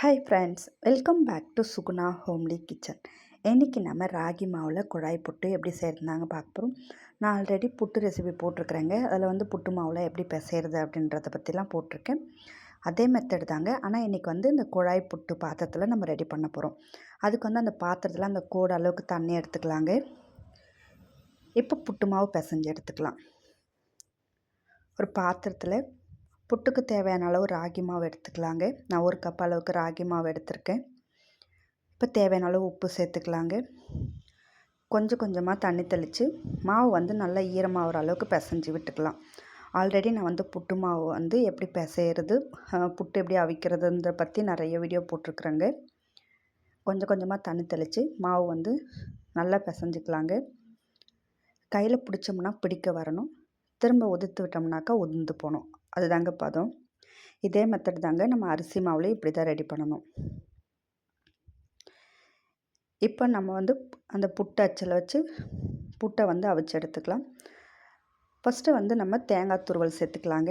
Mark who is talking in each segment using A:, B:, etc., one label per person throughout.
A: Hi friends welcome back to Suguna homely kitchen இன்றைக்கி நம்ம ராகி மாவில் குழாய் புட்டு எப்படி செய்கிறதுனாங்க பார்க்க போகிறோம் நான் ஆல்ரெடி புட்டு ரெசிபி போட்டிருக்கிறேங்க. அதில் வந்து புட்டு மாவில் எப்படி பிசைறது அப்படின்றத பற்றிலாம் போட்டிருக்கேன். அதே மெத்தட் தாங்க. ஆனால் இன்றைக்கி வந்து இந்த குழாய் புட்டு பாத்திரத்தில் நம்ம ரெடி பண்ண போகிறோம் அதுக்கு வந்து அந்த பாத்திரத்தில் அந்த கோடு அளவுக்கு தண்ணி எடுத்துக்கலாங்க. இப்போ புட்டு மாவு பிசைஞ்சு எடுத்துக்கலாம். ஒரு பாத்திரத்தில் புட்டுக்கு தேவையான அளவு ராகி மாவு எடுத்துக்கலாங்க. நான் ஒரு கப் அளவுக்கு ராகி மாவு எடுத்திருக்கேன். இப்போ தேவையான அளவு உப்பு சேர்த்துக்கலாங்க. கொஞ்சம் கொஞ்சமாக தண்ணி தெளித்து மாவு வந்து நல்லா ஈரமாகிற அளவுக்கு பிசைஞ்சு விட்டுக்கலாம். ஆல்ரெடி நான் வந்து புட்டு மாவு வந்து எப்படி பிசையிறது புட்டு எப்படி அவிக்கிறதுன்ற பற்றி நிறைய வீடியோ போட்டிருக்குறேங்க. கொஞ்சம் கொஞ்சமாக தண்ணி தெளித்து மாவு வந்து நல்லா பிசைஞ்சிக்கலாங்க. கையில் பிடிச்சோம்னா பிடிக்க வரணும். திரும்ப உதிர்த்து விட்டோம்னாக்கா உதிர்ந்து போகணும். அதுதாங்க பதம். இதே மெத்தட் தாங்க நம்ம அரிசி மாவில் இப்படி தான் ரெடி பண்ணணும். இப்போ நம்ம வந்து அந்த புட்டை அச்சில் வச்சு புட்டை வந்து அவிச்சு எடுத்துக்கலாம். ஃபஸ்ட்டு வந்து நம்ம தேங்காய் துருவல் சேர்த்துக்கலாங்க.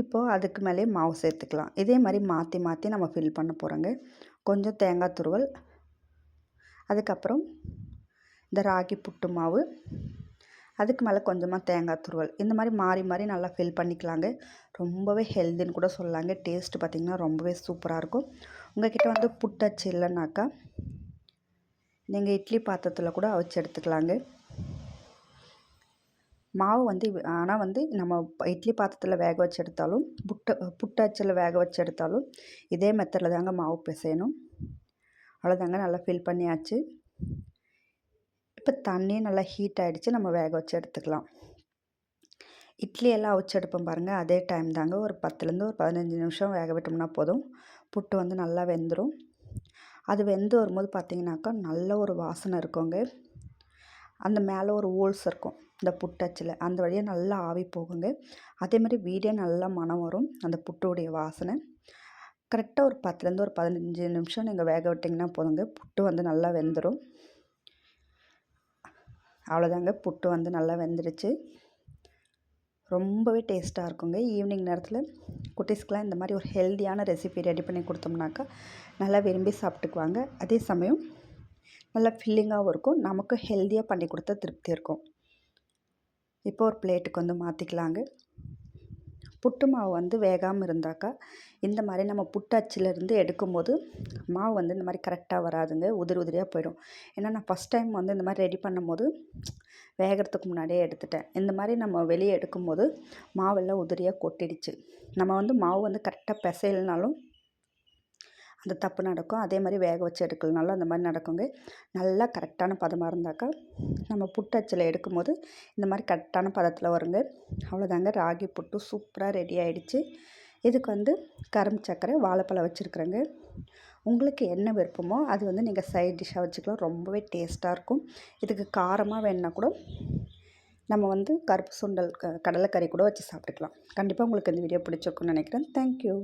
A: இப்போது அதுக்கு மேலே மாவு சேர்த்துக்கலாம். இதே மாதிரி மாற்றி மாற்றி நம்ம ஃபில் பண்ண போகிறோங்க கொஞ்சம் தேங்காய் துருவல். அதுக்கப்புறம் இந்த ராகி புட்டு மாவு. அதுக்கு மேலே கொஞ்சமாக தேங்காய் துருவல். இந்த மாதிரி மாறி மாறி நல்லா ஃபில் பண்ணிக்கலாங்க. ரொம்பவே ஹெல்தின்னு கூட சொல்லலாங்க. டேஸ்ட்டு பார்த்திங்கன்னா ரொம்பவே சூப்பராக இருக்கும். உங்கள்கிட்ட வந்து புட்டச்சு இல்லைனாக்கா நீங்கள் இட்லி பாத்திரத்தில் கூட அவிச்சு எடுத்துக்கலாங்க. மாவு வந்து ஆனால் வந்து நம்ம இட்லி பாத்திரத்தில் வேக வச்சு எடுத்தாலும் புட்டை புட்டாச்சில் வேக வச்சு எடுத்தாலும் இதே மெத்தடில் தாங்க மாவு பிசையணும். அவ்வளோதாங்க நல்லா ஃபில் பண்ணியாச்சு. இப்போ தண்ணி நல்லா ஹீட் ஆகிடுச்சு நம்ம வேக வச்சு எடுத்துக்கலாம். இட்லி எல்லாம் அவிச்சு எடுப்போம் பாருங்கள் அதே டைம் தாங்க. ஒரு பத்துலேருந்து ஒரு பதினஞ்சு நிமிஷம் வேக விட்டோம்னா போதும். புட்டு வந்து நல்லா வெந்துடும் அது வெந்து வரும்போது பார்த்திங்கனாக்கா நல்ல ஒரு வாசனை இருக்குங்க. அந்த மேலே ஒரு ஓல்ஸ் இருக்கும் இந்த புட்டச்சில் அந்த வழியாக நல்லா ஆவி போகுங்க. அதே மாதிரி வீடே நல்லா மனம் வரும் அந்த புட்டுடைய வாசனை. கரெக்டாக ஒரு பத்துலேருந்து ஒரு பதினஞ்சு நிமிஷம் நீங்கள் வேக விட்டிங்கன்னா போதுங்க. புட்டு வந்து நல்லா வெந்துடும் அவ்வளோதாங்க. புட்டு வந்து நல்லா வெந்துடுச்சு. ரொம்பவே டேஸ்ட்டாக இருக்குங்க. ஈவினிங் நேரத்தில் குட்டீஸ்க்கெலாம் இந்த மாதிரி ஒரு ஹெல்த்தியான ரெசிபி ரெடி பண்ணி கொடுத்தோம்னாக்கா நல்லா விரும்பி சாப்பிட்டுக்குவாங்க. அதே சமயம் நல்லா ஃபில்லிங்காகவும் இருக்கும். நமக்கு ஹெல்த்தியாக பண்ணி கொடுத்த திருப்தி இருக்கும். இப்போ ஒரு பிளேட்டுக்கு வந்து மாற்றிக்கலாங்க புட்டு மாவு வந்து வேகாமல் இருந்தாக்கா இந்த மாதிரி நம்ம புட்டு அச்சிலேருந்து எடுக்கும்போது மாவு வந்து இந்த மாதிரி கரெக்டாக வராதுங்க உதிரி உதிரியாக போயிடும். ஏன்னா நான் ஃபஸ்ட் டைம் வந்து இந்த மாதிரி ரெடி பண்ணும்போது வேகிறதுக்கு முன்னாடியே எடுத்துட்டேன். இந்த மாதிரி நம்ம வெளியே எடுக்கும்போது மாவெல்லாம் உதிரியாக கொட்டிடுச்சு. நம்ம வந்து மாவு வந்து கரெக்டாக பிசையிலனாலும் அந்த தப்பு நடக்கும். அதே மாதிரி வேக வச்சு எடுக்கலனாலும் அந்த மாதிரி நடக்குங்க. நல்லா கரெக்டான பதமாக இருந்தாக்கா நம்ம புட்டு அச்சில் எடுக்கும்போது இந்த மாதிரி கரெக்டான பதத்தில் வருங்க. அவ்வளோதாங்க. ராகி புட்டு சூப்பராக ரெடி ஆகிடுச்சு இதுக்கு வந்து கரும் சக்கரை வாழைப்பழம் வச்சுருக்குறேங்க. உங்களுக்கு என்ன விருப்பமோ அது வந்து நீங்கள் சைட் டிஷ்ஷாக வச்சுக்கலாம். ரொம்பவே டேஸ்ட்டாக இருக்கும். இதுக்கு காரமாக வேணுன்னா கூட நம்ம வந்து கருப்பு சுண்டல் க கடலைக்கறி கூட வச்சு சாப்பிட்டுக்கலாம். கண்டிப்பாக உங்களுக்கு இந்த வீடியோ பிடிச்சிருக்குன்னு நினைக்கிறேன். தேங்க்யூ